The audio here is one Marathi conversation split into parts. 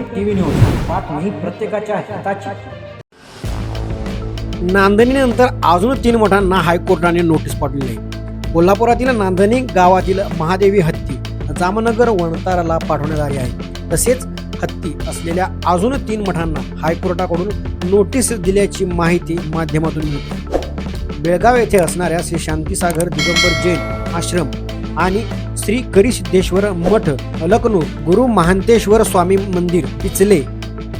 TV news. बातमी प्रत्येकाच्या हिताची. नांदणीनंतर अजून तीन मोठ्यांना हायकोर्टाने नोटीस पाठवली आहे. कोल्हापुरातील नांदणी गावातील महादेवी हत्ती जामनगर वणताराला पाठवण्यात आली आहे. तसेच हत्ती असलेल्या अजून तीन मठांना हायकोर्टाकडून नोटीस दिल्याची माहिती माध्यमातून मिळते. बेळगाव येथे असणाऱ्या श्री शांतीसागर दिगंबर जैन आश्रम आणि श्री करिसिद्धेश्वर मठ अलकनूर गुरु महांतेश्वर स्वामी मंदिर पिचले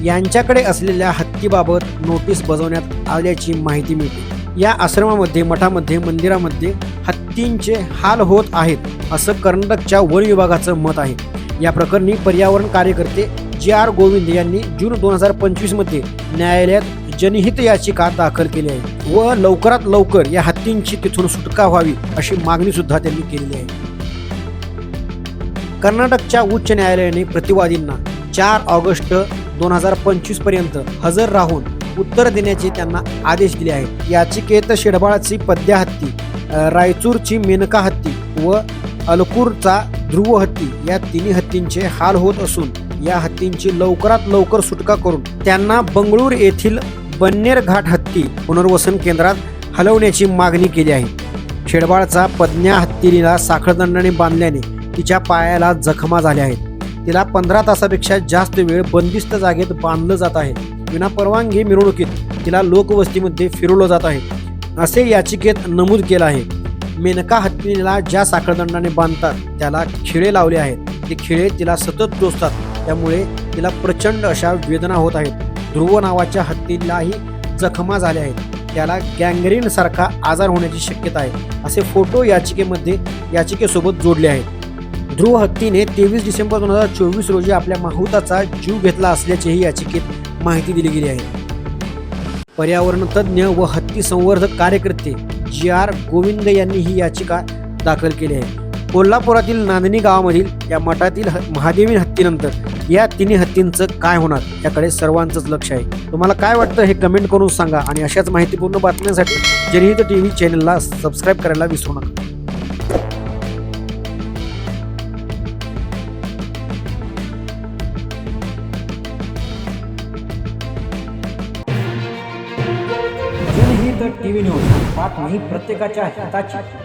यांच्याकडे असलेल्या हत्तीबाबत नोटीस बजावण्यात आल्याची माहिती मिळते. या आश्रमामध्ये मठामध्ये मंदिरामध्ये हत्तींचे हाल होत आहेत असं कर्नाटकच्या वन विभागाचं मत आहे. या प्रकरणी पर्यावरण कार्यकर्ते जी आर गोविंद यांनी जून दोन हजार पंचवीसमध्ये न्यायालयात जनहित याचिका दाखल केली आहे व लवकरात लवकर या हत्तींची तिथून सुटका व्हावी अशी मागणी सुद्धा त्यांनी केलेली आहे. कर्नाटकच्या उच्च न्यायालयाने प्रतिवादींना चार ऑगस्ट दोन हजार पंचवीसपर्यंत हजर राहून उत्तर देण्याचे त्यांना आदेश दिले आहेत. याचिकेत शेडबाळाची पद्या हत्ती रायचूरची मेनका हत्ती व अलकूरचा ध्रुव हत्ती या तिन्ही हत्तींचे हाल होत असून या हत्तींची लवकरात लवकर सुटका करून त्यांना बंगळूर येथील बन्नेर घाट हत्ती पुनर्वसन केंद्रात हलवण्याची मागणी केली आहे. शेडबाळचा पद्न्या हत्तीला साखळदंडाने बांधल्याने तिच्या पायाला जखमा झाल्या आहेत. तिला पंधरा तासापेक्षा जास्त वेळ बंदिस्त जागेत बांधलं जात आहे. विना परवानगी मिरवणुकीत तिला लोकवस्तीमध्ये फिरवलं जात आहे. असे याचिकेत नमूद केलं आहे. मेनका हत्तीला ज्या साखळदंडाने बांधतात त्याला खिळे लावले आहेत. ते खिळे तिला सतत टोचतात. त्यामुळे तिला प्रचंड अशा वेदना होत आहेत. ध्रुव नावाच्या हत्तीलाही जखमा झाल्या आहेत. त्याला गँग्रीन सारखा आजार होण्याची शक्यता आहे असे फोटो याचिकेमध्ये याचिकेसोबत जोडले आहेत. ध्रुव हत्तीने तेवीस डिसेंबर दोन हजार चोवीस रोजी आपल्या माहुताचा जीव घेतला असल्याचेही याचिकेत माहिती दिली गेली आहे. पर्यावरण तज्ज्ञ व हत्ती संवर्धक कार्यकर्ते जी आर गोविंद यांनी ही याचिका दाखल केली आहे. कोल्हापुरातील नांदणी गावामधील या मठातील महादेवी हत्तीनंतर या तिन्ही हत्तींचं काय होणार याकडे सर्वांचंच लक्ष आहे. तुम्हाला काय वाटतं हे कमेंट करून सांगा आणि अशाच माहितीपूर्ण बातम्यांसाठी जनहित टी व्ही चॅनलला सबस्क्राईब करायला विसरू नका. जनहित टीव्ही न्यूज बातमी प्रत्येकाच्या हिताची.